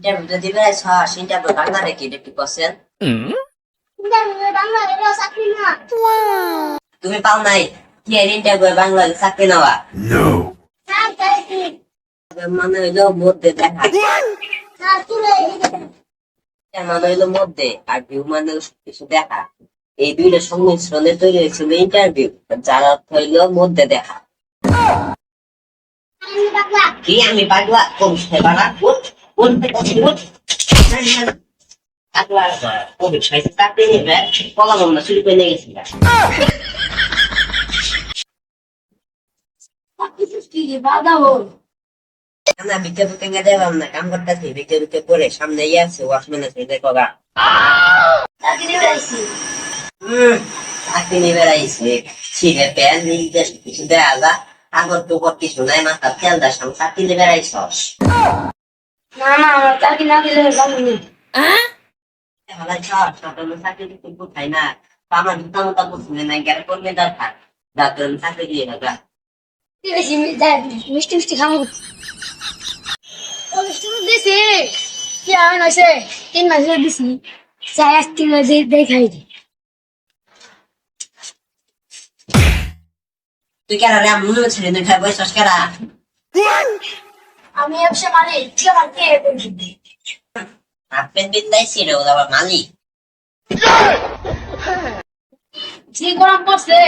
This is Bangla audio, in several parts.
ইন্টারভিউ দিবে বাংলা তুমি পাও নাই কি এর ইন্টারভিউ বাংলা চাকরি নেওয়া মানে হইল মধ্যে দেখা মানে হইল মধ্যে আর ভিউ মানে কিছু দেখা এই দুইটা সংমিশ্রণে তৈরি হয়েছিল ইন্টারভিউ যার অর্থ হইল মধ্যে দেখা কি আমি পাগলা? কবিতা বাড়া? উঠ উঠ উঠ উঠ পাগলা বুকে গিয়ে দেবাম না, কাম করতেছি বিকে বুকে করে সামনে ইয়ে আছে ওয়াশম্যান আছে, দেখো গা। চাকরি হম চাকরি বেড়াইছে। ছিঁড়ে প্যান নিজে কিছু দেয়া যা আগর তো কর কিছু নাই মাথা তেল দাস আমি চাকরি নিয়ে বেড়াইছস না না আমার চাকরি না দিলে বাংলা হালাই ছাড় সকাল চাকরি দিতে কোথায় না? আমার জুতা মতো পছন্দ নাই গেলে করবে দরকার ডাক্তার চাকরি দিয়ে বেশি মিষ্টি মিষ্টি খাব। মিষ্টি দিছি কি আমি নইছে তিন মাস দিছি চাই আজ তিন মাস দেখাই দি। তুই কেন রে? আমি মনে হচ্ছে তুই খাই বসছস কেরা আমি ব্যবসা মানে ঠিক আমার কে আপেন বিদ্যাই ছিল আবার মালিক। যে গরম পড়ছে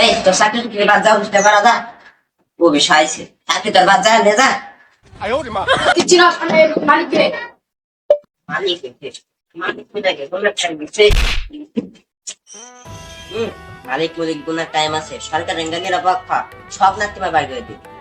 এই তোর চাকরি টুকরি বাদ যাও বুঝতে পারা দা ও বিষয় আছে চাকরি তোর বাদ যা নে যা। কিচ্ছু না মালিককে? মালিক হইছে। মালিক মালিক মালিক গুনার টাইম আছে। সরকার রেঙ্গা নিরাপত্তা সব নাকি করে দিবে।